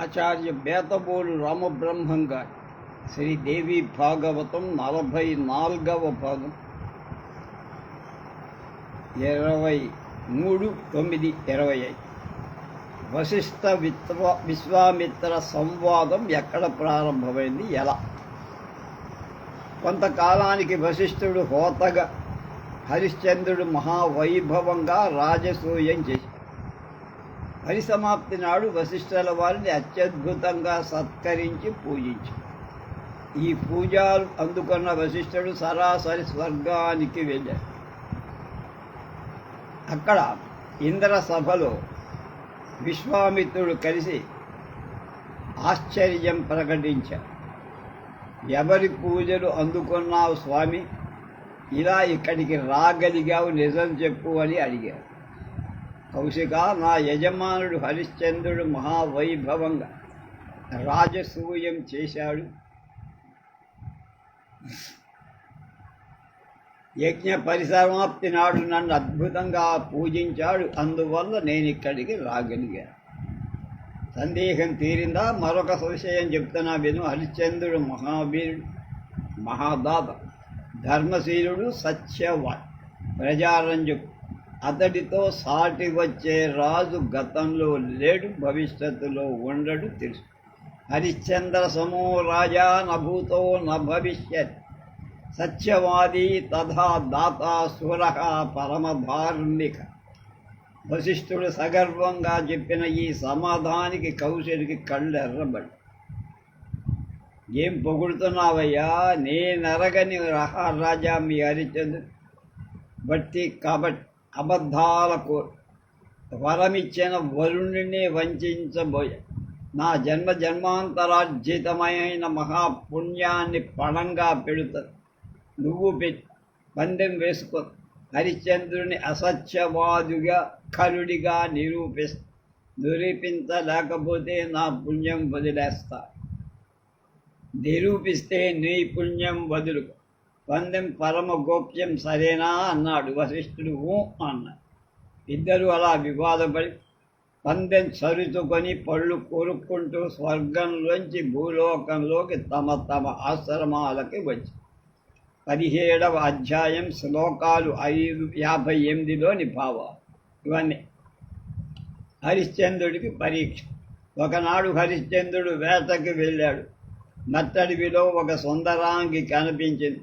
ఆచార్య బేతబోలు రామబ్రహ్మం గారి శ్రీదేవి భాగవతం నలభై నాలుగవ భాగం. ఇరవై మూడు తొమ్మిది ఇరవై ఐదు. వశిష్ఠ విత్వ విశ్వామిత్ర సంవాదం ఎక్కడ ప్రారంభమైంది? ఎలా? కొంతకాలానికి వశిష్ఠుడు హోతగా హరిశ్చంద్రుడు మహావైభవంగా రాజసూయం చేశాడు. పరిసమాప్తి నాడు వశిష్ఠుల వారిని అత్యద్భుతంగా సత్కరించి పూజించారు ఈ పూజ అందుకున్న వశిష్ఠుడు సరాసరి స్వర్గానికి వెళ్ళాడు. అక్కడ ఇంద్ర సభలో విశ్వామిత్రుడు కలిసి ఆశ్చర్యం ప్రకటించారు ఎవరి పూజలు అందుకున్నావు స్వామి? ఇలా ఇక్కడికి రాగలిగావు నిజం చెప్పు అని అడిగారు కౌశిక నా యజమానుడు హరిశ్చంద్రుడు మహావైభవంగా రాజసూయం చేశాడు. యజ్ఞ పరిసమాప్తి నాడు నన్ను అద్భుతంగా పూజించాడు. అందువల్ల నేను ఇక్కడికి రాగలిగాను. సందేహం తీరిందా? మరొక సంశయం చెప్తున్నా విను. హరిశ్చంద్రుడు మహావీరుడు మహాదాత ధర్మశీలుడు సత్యవాన్. ప్రజారంజకు అతడితో సాటి వచ్చే రాజు గతంలో లేడు భవిష్యత్తులో ఉండడు తెలుసు. హరిశ్చంద్ర సమో రాజా నభూతో నభవిష్యత్ సత్యవాది తథా దాత సుర పరమధార్మిక. వశిష్ఠుడు సగర్వంగా చెప్పిన ఈ సమాధానికి కౌశలికి కళ్ళు ఎర్రబడి ఏం పొగుడుతున్నావయ్యా? నేనెరగని రాజా మీ హరిచంద్రుడు బట్టి కాబట్టి అబద్ధాలకు వరమిచ్చిన వరుణుడిని వంచబోయా నా జన్మ జన్మాంతరార్జితమైన మహాపుణ్యాన్ని పణంగా పెడుతుంది నువ్వు పెట్టి పందెం వేసుకో హరిశ్చంద్రుని అసత్యవాదుగా కరుడిగా నిరూపిస్తా నిరూపించలేకపోతే నా పుణ్యం వదిలేస్తా. నిరూపిస్తే నీ పుణ్యం వదులుకో. పందెం పరమ గోప్యం సరేనా అన్నాడు వశిష్ఠుడు. ఊ అన్నాడు ఇద్దరు అలా వివాదపడి పందెం సరుచుకొని పళ్ళు కొరుక్కుంటూ స్వర్గంలోంచి భూలోకంలోకి తమ తమ ఆశ్రమాలకి వచ్చి పదిహేడవ అధ్యాయం శ్లోకాలు ఐదు యాభై ఎనిమిదిలోని భావాలు ఇవన్నీ. హరిశ్చంద్రుడికి పరీక్ష. ఒకనాడు హరిశ్చంద్రుడు వేటకి వెళ్ళాడు. మత్తడివిలో ఒక సుందరాంగి కనిపించింది.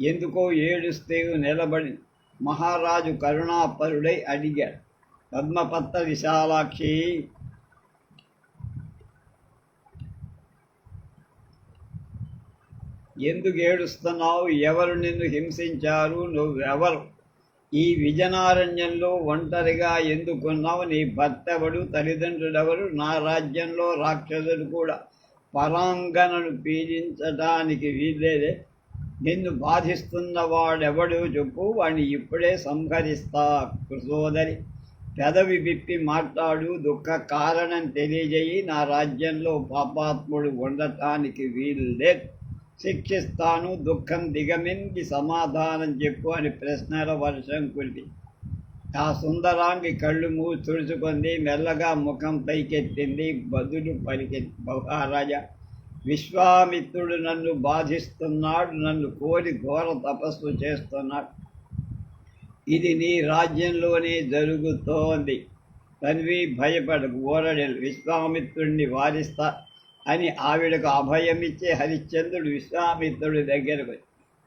ఎందుకో ఏడుస్తే నిలబడి మహారాజు కరుణాపరుడై అడిగాడు. పద్మపత్ర విశాలాక్షి ఎందుకు ఏడుస్తున్నావు? ఎవరు నిన్ను హింసించారు? నువ్వెవరు? ఈ విజనారణ్యంలో ఒంటరిగా ఎందుకున్నావు? నీ భర్తెవడు? తల్లిదండ్రులెవరు? నా రాజ్యంలో రాక్షసుడు కూడా పరాంగణను పీడించడానికి వీల్లేదే. నిన్ను బాధిస్తున్న వాడెవడు చెప్పు వాడిని ఇప్పుడే సంహరిస్తా కృసోదరి. పెదవి విప్పి మాట్లాడు దుఃఖ కారణం తెలియజేయి నా రాజ్యంలో పాపాత్ముడు ఉండటానికి వీలు లేదు. శిక్షిస్తాను దుఃఖం దిగమింది సమాధానం చెప్పు అని ప్రశ్నల వర్షం కురిపి. ఆ సుందరాంగి కళ్ళు మూసి తుడుచుకుంది మెల్లగా ముఖం పైకెత్తింది బదులు పలికి మహారాజా విశ్వామిత్రుడు నన్ను బాధిస్తున్నాడు నన్ను కోరి ఘోర తపస్సు చేస్తున్నాడు. ఇది నీ రాజ్యంలోనే జరుగుతోంది. తన్వి భయపడకు ఓరడెలు విశ్వామిత్రుడిని వారిస్తా అని ఆవిడకు అభయమిచ్చే హరిశ్చంద్రుడు విశ్వామిత్రుడి దగ్గరకు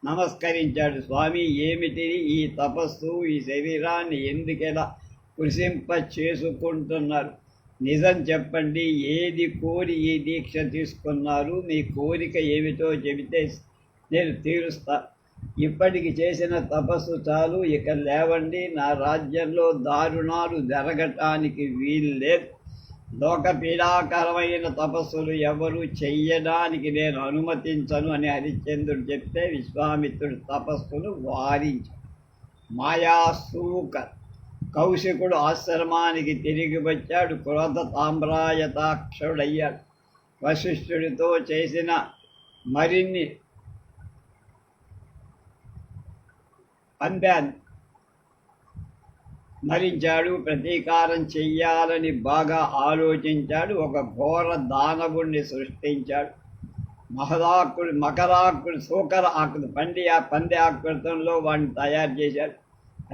నమస్కరించాడు. స్వామి ఏమిటి ఈ తపస్సు ఈ శరీరాన్ని ఎందుకెలా కృషింప చేసుకుంటున్నారు నిజం చెప్పండి ఏది కోరి ఈ దీక్ష తీసుకున్నారు మీ కోరిక ఏమిటో చెబితే నేను తీరుస్తా. ఇప్పటికి చేసిన తపస్సు చాలు ఇక లేవండి నా రాజ్యంలో దారుణాలు జరగటానికి వీల్లేదు. లోక పీడాకరమైన తపస్సులు ఎవరు చెయ్యడానికి నేను అనుమతించను అని హరిశ్చంద్రుడు చెప్తే విశ్వామిత్రుడు తపస్సును వారించాడు మాయాసూక కౌశికుడు ఆశ్రమానికి తిరిగి వచ్చాడు. క్రోధ తామ్రాయతాక్షుడయ్యాడు వశిష్ఠుడితో చేసిన మరిన్ని పంపాను. మరించాడు ప్రతీకారం చెయ్యాలని బాగా ఆలోచించాడు. ఒక ఘోర దానవుణ్ణి సృష్టించాడు. మహదాకుడు మకరాకుడు సూకర ఆకు పండి ఆ పంది ఆకృతంలో వాడిని తయారు చేశాడు.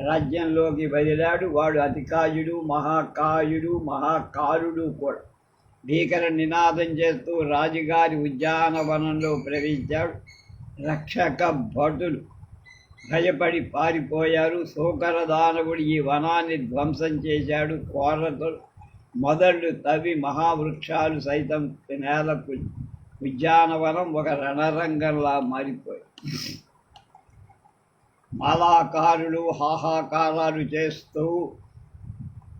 రాజ్యంలోకి వదిలాడు వాడు అతికాయుడు మహాకాయుడు మహాకారుడు కూడా. భీకర నినాదం చేస్తూ రాజుగారి ఉద్యానవనంలో ప్రవేశించాడు. రక్షక భటులు భయపడి పారిపోయారు. శోకర దానవుడు ఈ వనాన్ని ధ్వంసం చేశాడు. కోరతో మొదళ్ళు తవి మహావృక్షాలు సైతం నేలకు ఉద్యానవనం ఒక రణరంగంలా మారిపోయి మాలాకారులు హాహాకారాలు చేస్తూ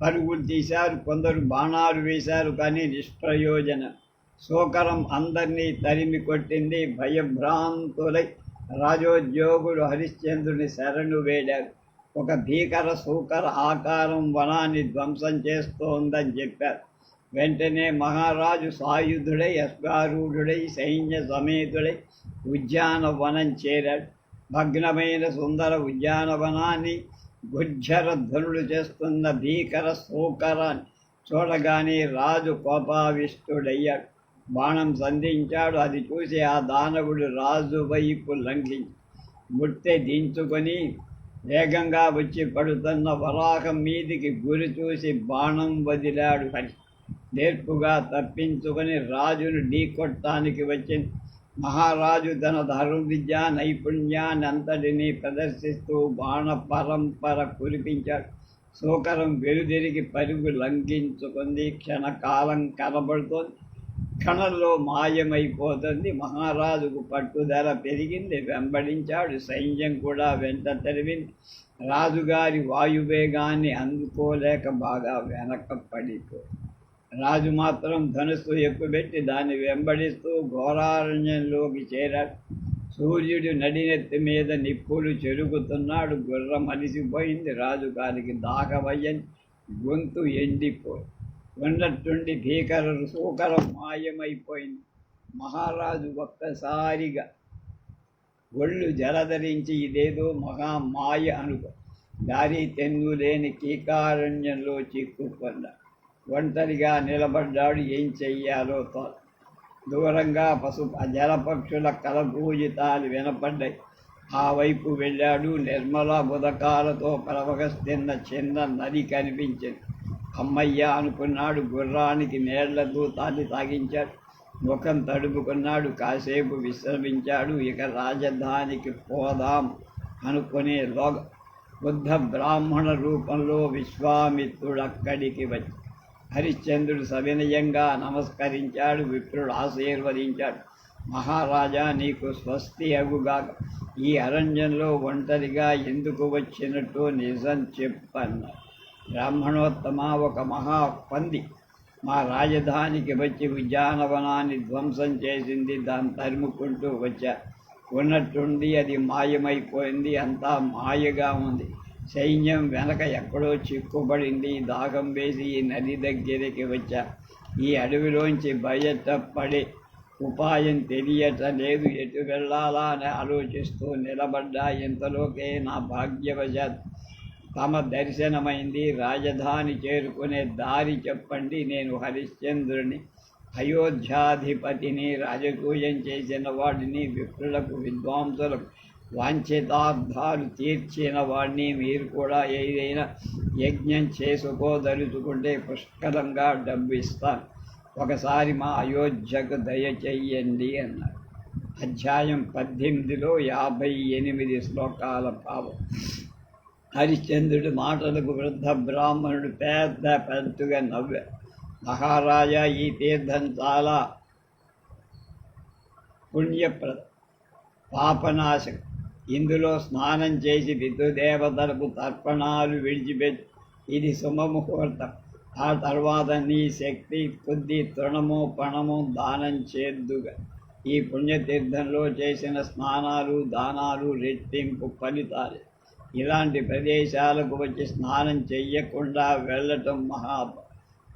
పరుగులు తీశారు కొందరు బాణాలు వేశారు కానీ నిష్ప్రయోజన. శోకరం అందరినీ తరిమి కొట్టింది భయభ్రాంతులై రాజోద్యోగుడు హరిశ్చంద్రుని శరణు వేడారు. ఒక భీకర సూకర ఆకారం వనాన్ని ధ్వంసం చేస్తోందని చెప్పారు. వెంటనే మహారాజు సాయుధుడై అశ్వారూఢుడై సైన్య సమేతుడై ఉద్యానవనం చేరాడు. భగ్నమైన సుందర ఉద్యానవనాన్ని గుజ్జర ధ్వనులు చేస్తున్న భీకర సూకరాన్ని చూడగానే రాజు కోపావిష్టుడయ్యాడు. బాణం సంధించాడు. అది చూసి ఆ దానవుడు రాజు వైపు లంఘించి ముట్టె దించుకొని వేగంగా వచ్చి పడుతున్న వరాహం మీదికి గురి చూసి బాణం వదిలాడు హరి. నేర్పుగా తప్పించుకొని రాజును ఢీకొట్టడానికి వచ్చింది. మహారాజు తన ధర్మ విద్య నైపుణ్యాన్ని అంతటినీ ప్రదర్శిస్తూ బాణ పరంపర కురిపించాడు. శోకరం వెలుదిరిగి పరుగు లంఘించుకుంది. క్షణకాలం కనబడుతోంది. క్షణంలో మాయమైపోతుంది. మహారాజుకు పట్టుదల పెరిగింది. వెంబడించాడు. సైన్యం కూడా వెంట తరిమింది. రాజుగారి వాయువేగాన్ని అందుకోలేక బాగా వెనక పడిపోయింది రాజు మాత్రం ధనుస్సు ఎక్కుపెట్టి దాన్ని వెంబడిస్తూ ఘోరారణ్యంలోకి చేరాడు. సూర్యుడు నడినెత్తి మీద నిప్పులు చెరుగుతున్నాడు. గుర్రం అలిసిపోయింది. రాజుగారికి దాగవయ్యని గొంతు ఎండిపోయి ఉన్నట్టుండి భీకర సూకరం మాయమైపోయింది. మహారాజు ఒక్కసారిగా ఒళ్ళు జలధరించి ఇదేదో మహామాయ అనుకో దారి తెన్ను లేని కీకారణ్యంలో చిక్కుకున్నాడు. ఒంటరిగా నిలబడ్డాడు ఏం చెయ్యాలో దూరంగా పశు జలపక్షుల కలపూజితాలు వినపడ్డాయి. ఆ వైపు వెళ్ళాడు నిర్మల బుధకాలతో ప్రవహిస్తున్న చిన్న నది కనిపించింది. అమ్మయ్య అనుకున్నాడు గుర్రానికి నీళ్ళ దూతాన్ని తాగించాడు. ముఖం తడుపుకున్నాడు కాసేపు విశ్రమించాడు. ఇక రాజధానికి పోదాం అనుకునే లోగ బుద్ధ బ్రాహ్మణ రూపంలో విశ్వామిత్రుడు అక్కడికి వచ్చి హరిశ్చంద్రుడు సవినయంగా నమస్కరించాడు విప్రుడు ఆశీర్వదించాడు. మహారాజా నీకు స్వస్తి అగుగాక. ఈ అరణ్యంలో ఒంటరిగా ఎందుకు వచ్చినట్టు నిజం చెప్పన్నాడు బ్రాహ్మణోత్తమ ఒక మహా పంది మా రాజధానికి వచ్చి ఉద్యానవనాన్ని ధ్వంసం చేసింది దాన్ని తరుముకుంటూ వచ్చా. ఉన్నట్టుండి అది మాయమైపోయింది అంతా మాయగా ఉంది. సైన్యం వెనక ఎక్కడో చిక్కుబడింది. దాగం వేసి ఈ నది దగ్గరికి వచ్చా. ఈ అడవిలోంచి బయట పడే ఉపాయం తెలియట లేదు. ఎటు వెళ్ళాలా అని ఆలోచిస్తూ నిలబడ్డా. ఇంతలోకే నా భాగ్యవశాత్ తమ దర్శనమైంది. రాజధాని చేరుకునే దారి చెప్పండి. నేను హరిశ్చంద్రుని అయోధ్యాధిపతిని రాజకూయం చేసిన వాడిని విప్రులకు విద్వాంసులకు వాంఛితార్థాలు తీర్చిన వాడిని మీరు కూడా ఏదైనా యజ్ఞం చేసుకోదలుచుకుంటే పుష్కలంగా డబ్బు ఇస్తాను ఒకసారి మా అయోధ్యకు దయచెయ్యండి అన్నారు. అధ్యాయం పద్దెనిమిదిలో యాభై ఎనిమిది శ్లోకాల భావం. హరిశ్చంద్రుడి మాటలకు వృద్ధ బ్రాహ్మణుడు పెద్ద పెద్దగా నవ్వా మహారాజా ఈ తీర్థం చాలా పుణ్యప్ర పాపనాశకం. ఇందులో స్నానం చేసి పితృదేవతలకు తర్పణాలు విడిచిపెట్టి ఇది శుభముహూర్తం. ఆ తర్వాత నీ శక్తి కొద్ది తృణము పణము దానం చేద్దుగా. ఈ పుణ్యతీర్థంలో చేసిన స్నానాలు దానాలు రెట్టింపు ఫలితాలు. ఇలాంటి ప్రదేశాలకు వచ్చి స్నానం చెయ్యకుండా వెళ్ళటం మహా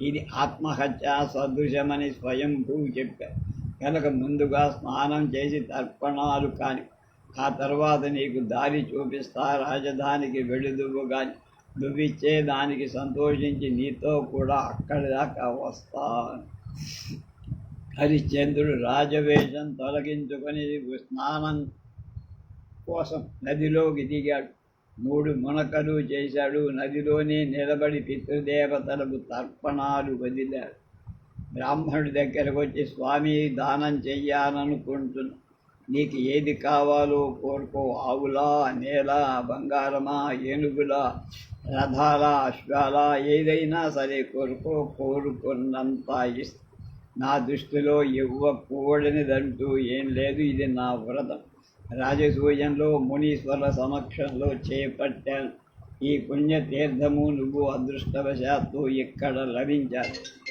ఇది ఆత్మహత్య సదృశమని స్వయంభూ చెప్పారు. కనుక ముందుగా స్నానం చేసి తర్పణాలు కానీ ఆ తర్వాత నీకు దారి చూపిస్తా రాజధానికి వెళుదువు కానీ నువ్విచ్చే దానికి సంతోషించి నీతో కూడా అక్కడి దాకా వస్తాను హరిశ్చంద్రుడు రాజవేషం తొలగించుకొని స్నానం కోసం నదిలోకి దిగాడు. మూడు మునకలు చేశాడు. నదిలోనే నిలబడి పితృదేవతలకు తర్పణాలు వదిలాడు. బ్రాహ్మణుడి దగ్గరకు వచ్చి స్వామి దానం చెయ్యాలనుకుంటున్నాను నీకు ఏది కావాలో కోరుకో. ఆవులా నేల బంగారమా ఏనుగులా రథాల అశ్వాల ఏదైనా సరే కోరుకో. కోరుకున్నంత నా దృష్టిలో ఇవ్వకూడనిదంటూ ఏం లేదు. ఇది నా వ్రతం. రాజసూయంలో మునీశ్వర సమక్షంలో చేపట్టాను. ఈ పుణ్యతీర్థము నువ్వు అదృష్టవశాత్తు ఇక్కడ లభించాలి.